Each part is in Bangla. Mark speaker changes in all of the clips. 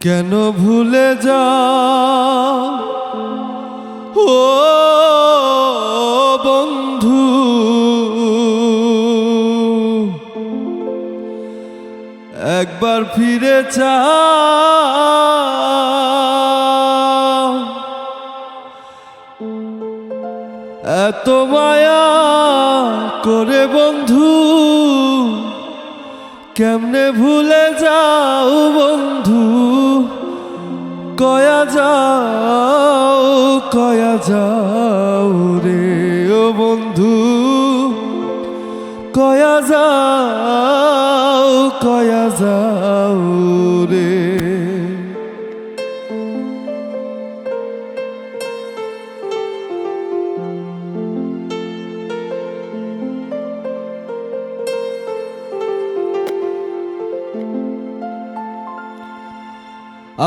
Speaker 1: কেন ভুলে যা ও বন্ধু একবার ফিরে চা এত মায়া করে বন্ধু কেমনে ভুলে যাও বন্ধু? কয়া যাও কয়া যাও রে ও বন্ধু। কয়া যাও কয়া যাও রে।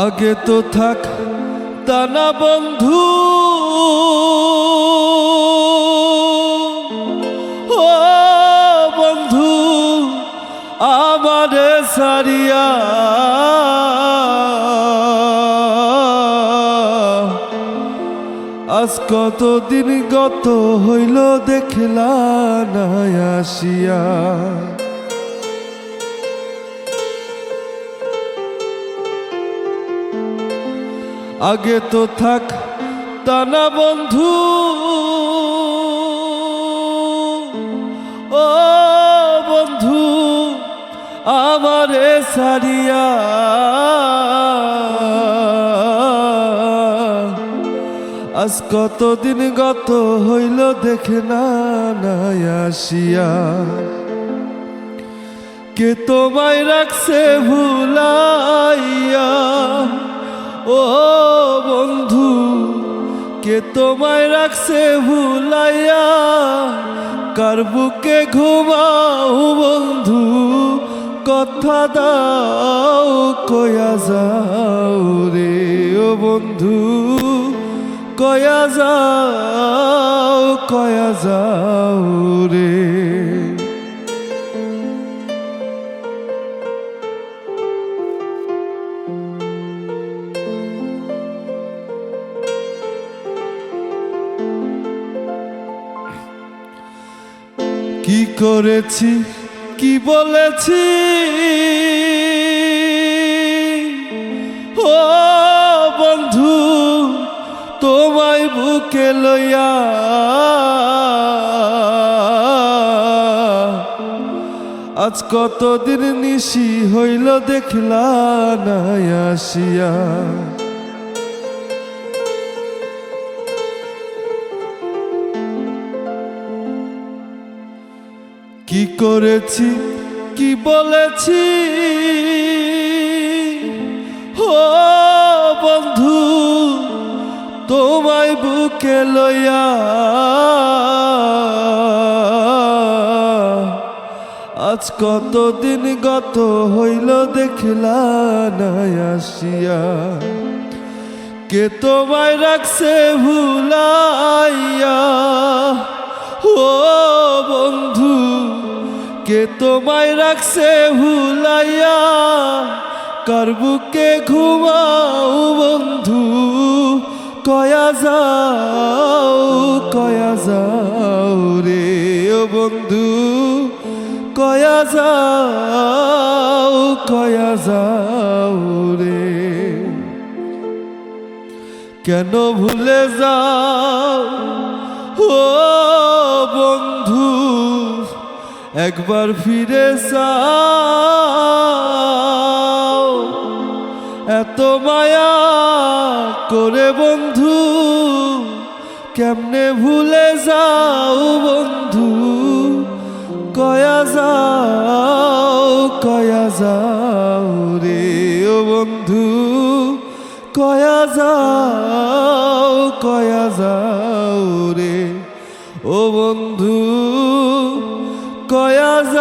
Speaker 1: আগে তো থাক তা না বন্ধু। ও বন্ধু, আমারে সারিয়া আজ কত দিন গত হইল দেখলা না আসিয়া। আগে তো থাক তানা বন্ধু। ও বন্ধু, আমারে সারিয়া আজ কতদিন গত হইল দেখে না আসিয়া। কে তোমায় রাখছে ভুলাইয়া? ও বন্ধু, কে তোমায় রাখছে ভুলাইয়া? কার বুকে ঘুমাও বন্ধু? কথা দাও, কয়া যাও রে ও বন্ধু। কয়া যাও কয়া যাও কি করেছি, কি বলেছি? ও বন্ধু, তোমায় বুকে লইয়া আজ কতদিন নিশি হইল, দেখলা না আসিয়া। কি করেছি, কি বলেছি? ও বন্ধু, তোমায় বুকে লইয়া আজ কতদিন গত হইল দেখিলা না আসিয়া। কে তোমায় রাখছে ভুলাইয়া? কে তোমায় রাখছে ভুলাইয়া, কার বুকে ঘুমাও বন্ধু? কয়া যাও কয়া যাও রে ও বন্ধু। কয়া যাও কয়া যাও রে। কেন ভুলে যাও ও বন্ধু? একবার ফিরে যাও। এত মায়া করে বন্ধু, কেমনে ভুলে যাও বন্ধু? কয়া যাও কয়া যাও রে ও বন্ধু, কয়া যাও।